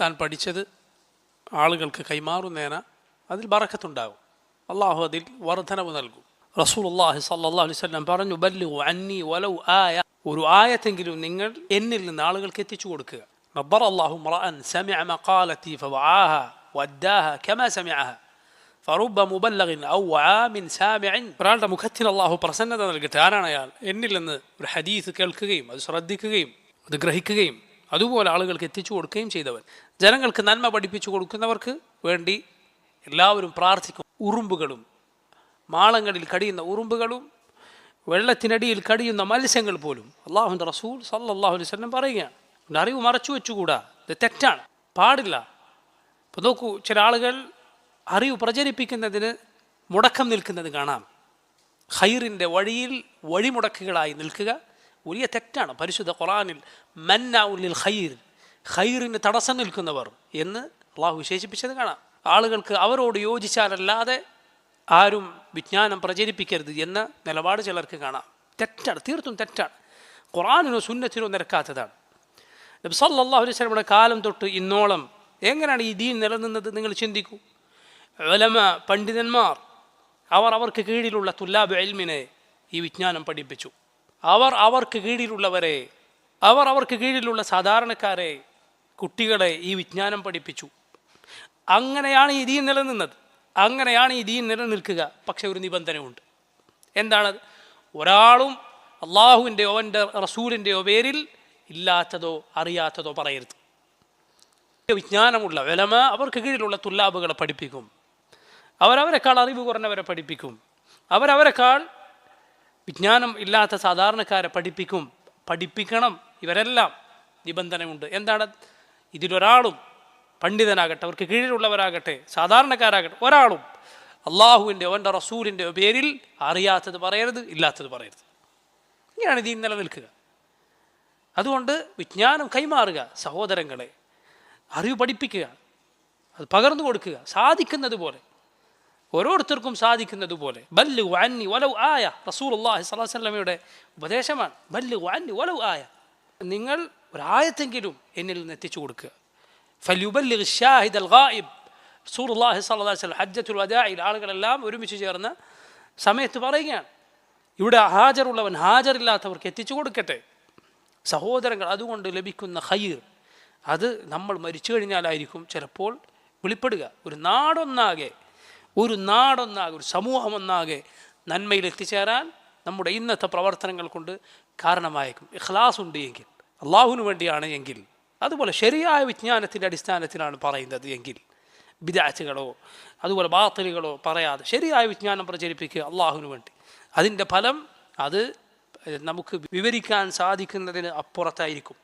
താൻ പഠിച്ചത് ആളുകൾക്ക് കൈമാറുന്നേന അതിൽ ബറക്കത്തുണ്ടാകും. അള്ളാഹു അതിൽ വർധനവ് നൽകും. റസൂൽ അള്ളാഹി സല്ലാ അലൈവല്ലം പറഞ്ഞു ബല്ലു അന്നി വലൗ ആയ ഒരു ആയത്തെങ്കിലും നിങ്ങൾ എന്നിൽ നിന്ന് ആളുകൾക്ക് എത്തിച്ചു കൊടുക്കുക. നബ്ബർ അള്ളാഹു സമിഅ മഖാലത്തി ഫവആഹ വദ്ദാഹ കമാ സമിഅഹ ഫറുബ മുബല്ലഗിൻ ഔ ആമിൻ സാമിഇൻ. ഒരാളുടെ മുഖത്തിന് അള്ളാഹു പ്രസന്നത നൽകട്ടെ ആരാണ് അയാൾ? എന്നിൽ നിന്ന് ഒരു ഹദീസ് കേൾക്കുകയും അത് ശ്രദ്ധിക്കുകയും അത് ഗ്രഹിക്കുകയും അതുപോലെ ആളുകൾക്ക് എത്തിച്ചു കൊടുക്കുകയും ചെയ്തവൻ. ജനങ്ങൾക്ക് നന്മ പഠിപ്പിച്ചു കൊടുക്കുന്നവർക്ക് വേണ്ടി എല്ലാവരും പ്രാർത്ഥിക്കും. ഉറുമ്പുകളും മാളങ്ങളിൽ കടിയുന്ന ഉറുമ്പുകളും വെള്ളത്തിനടിയിൽ കടിയുന്ന മത്സ്യങ്ങൾ പോലും അള്ളാഹുന്റെ റസൂൽ സല്ലാഹു അലൈഹി വസല്ലം പറയുകയാണ്. അറിവ് മറച്ചു വെച്ചുകൂടാ? ഇത് തെറ്റാണ്. പാടില്ല. ഇപ്പോൾ നോക്കൂ ചില ആളുകൾ അറിവ് പ്രചരിപ്പിക്കുന്നതിന് മുടക്കം നിൽക്കുന്നത് കാണാം. ഹൈറിന്റെ വഴിയിൽ വഴിമുടക്കുകളായി നിൽക്കുക വലിയ തെറ്റാണ്. പരിശുദ്ധ ഖുറാനിൽ മന്നൗലിൽ ഖൈർ ഖൈറിന് തടസ്സം നിൽക്കുന്നവർ എന്ന് അള്ളാഹു വിശേഷിപ്പിച്ചത് കാണാം. ആളുകൾക്ക് അവരോട് യോജിച്ചാലല്ലാതെ ആരും വിജ്ഞാനം പ്രചരിപ്പിക്കരുത് എന്ന നിലപാട് ചിലർക്ക് കാണാം. തെറ്റാണ് തീർത്തും തെറ്റാണ്. ഖുറാനിനോ സുന്നത്തിനോ നിരക്കാത്തതാണ്. നബി സല്ലല്ലാഹു അലൈഹി കാലം തൊട്ട് ഇന്നോളം എങ്ങനെയാണ് ഈ ദീൻ നിലനിന്നത് നിങ്ങൾ ചിന്തിക്കൂ? ഉലമ പണ്ഡിതന്മാർ അവർ അവർക്ക് കീഴിലുള്ള തുല്ലാബ് എൽമിനെ ഈ വിജ്ഞാനം പഠിപ്പിച്ചു. അവർ അവർക്ക് കീഴിലുള്ളവരെ അവർ അവർക്ക് കീഴിലുള്ള സാധാരണക്കാരെ കുട്ടികളെ ഈ വിജ്ഞാനം പഠിപ്പിച്ചു. അങ്ങനെയാണ് ഈ ദീൻ നിലനിന്നത്. അങ്ങനെയാണ് ഈ ദീൻ നിലനിൽക്കുക. പക്ഷെ ഒരു നിബന്ധനയുണ്ട്. എന്താണത് ഒരാളും അള്ളാഹുവിന്റെയോ അവന്റെ റസൂലിന്റെയോ പേരിൽ ഇല്ലാത്തതോ അറിയാത്തതോ പറയരുത്. വിജ്ഞാനമുള്ള വിലമ അവർക്ക് കീഴിലുള്ള തുല്ലാബുകളെ പഠിപ്പിക്കും. അവരവരെക്കാൾ അറിവ് കുറഞ്ഞവരെ പഠിപ്പിക്കും. അവരവരെക്കാൾ വിജ്ഞാനം ഇല്ലാത്ത സാധാരണക്കാരെ പഠിപ്പിക്കും പഠിപ്പിക്കണം. ഇവരെല്ലാം നിബന്ധനയുണ്ട്. എന്താണ്? ഇതിലൊരാളും പണ്ഡിതനാകട്ടെ അവർക്ക് കീഴിലുള്ളവരാകട്ടെ സാധാരണക്കാരാകട്ടെ ഒരാളും അള്ളാഹുവിന്റെ ഓന്റെ റസൂലിന്റെ പേരിൽ അറിയാത്തത് പറയരുത് ഇല്ലാത്തത് പറയരുത്. ഇങ്ങനെയാണ് ഇതിൽ നിലനിൽക്കുക. അതുകൊണ്ട് വിജ്ഞാനം കൈമാറുക സഹോദരങ്ങളെ. അറിവ് പഠിപ്പിക്കുക അത് പകർന്നു കൊടുക്കുക സാധിക്കുന്നത് പോലെ ഓരോരുത്തർക്കും സാധിക്കുന്നത് പോലെ. ബല്ലു വാന്നി വലവ് ആയ. റസൂൽ അള്ളാഹി സ്വലാസ്ലമയുടെ ഉപദേശമാണ്. ബല്ലു വാന്നി വലവ് ആയ. നിങ്ങൾ ഒരായത്തെങ്കിലും എന്നിൽ നിന്ന് എത്തിച്ചു കൊടുക്കുക. ഫല്യുബല്ലി ഷാഹിദ് അൽ ഗായിബ് റസൂൽ അള്ളാഹി സ്വലാസ്ലം ഹജ്ജത്തുൽ വദായിൽ ആളുകളെല്ലാം ഒരുമിച്ച് ചേർന്ന് സമയത്ത് പറയുകയാണ്. ഇവിടെ ഹാജറുള്ളവൻ ഹാജറില്ലാത്തവർക്ക് എത്തിച്ചു കൊടുക്കട്ടെ. സഹോദരങ്ങൾ അതുകൊണ്ട് ലഭിക്കുന്ന ഹൈർ അത് നമ്മൾ മരിച്ചു കഴിഞ്ഞാലായിരിക്കും ചിലപ്പോൾ വെളിപ്പെടുക. ഒരു നാടൊന്നാകെ ഒരു നാടൊന്നാകെ ഒരു സമൂഹം ഒന്നാകെ നന്മയിൽ എത്തിച്ചേരാൻ നമ്മുടെ ഇന്നത്തെ പ്രവർത്തനങ്ങൾ കൊണ്ട് കാരണമായേക്കും. ഇഖ്ലാസ് ഉണ്ട് എങ്കിൽ അള്ളാഹുവിന് വേണ്ടിയാണ് എങ്കിൽ അതുപോലെ ശരിയായ വിജ്ഞാനത്തിന്റെ അടിസ്ഥാനത്തിലാണ് പറയുന്നത് എങ്കിൽ വിദാച്ചുകളോ അതുപോലെ ബാത്തലുകളോ പറയാതെ ശരിയായ വിജ്ഞാനം പ്രചരിപ്പിക്കുക അള്ളാഹുവിന് വേണ്ടി. അതിന്റെ ഫലം അത് നമുക്ക് വിവരിക്കാൻ സാധിക്കുന്നതിന് അപ്പുറത്തായിരിക്കും.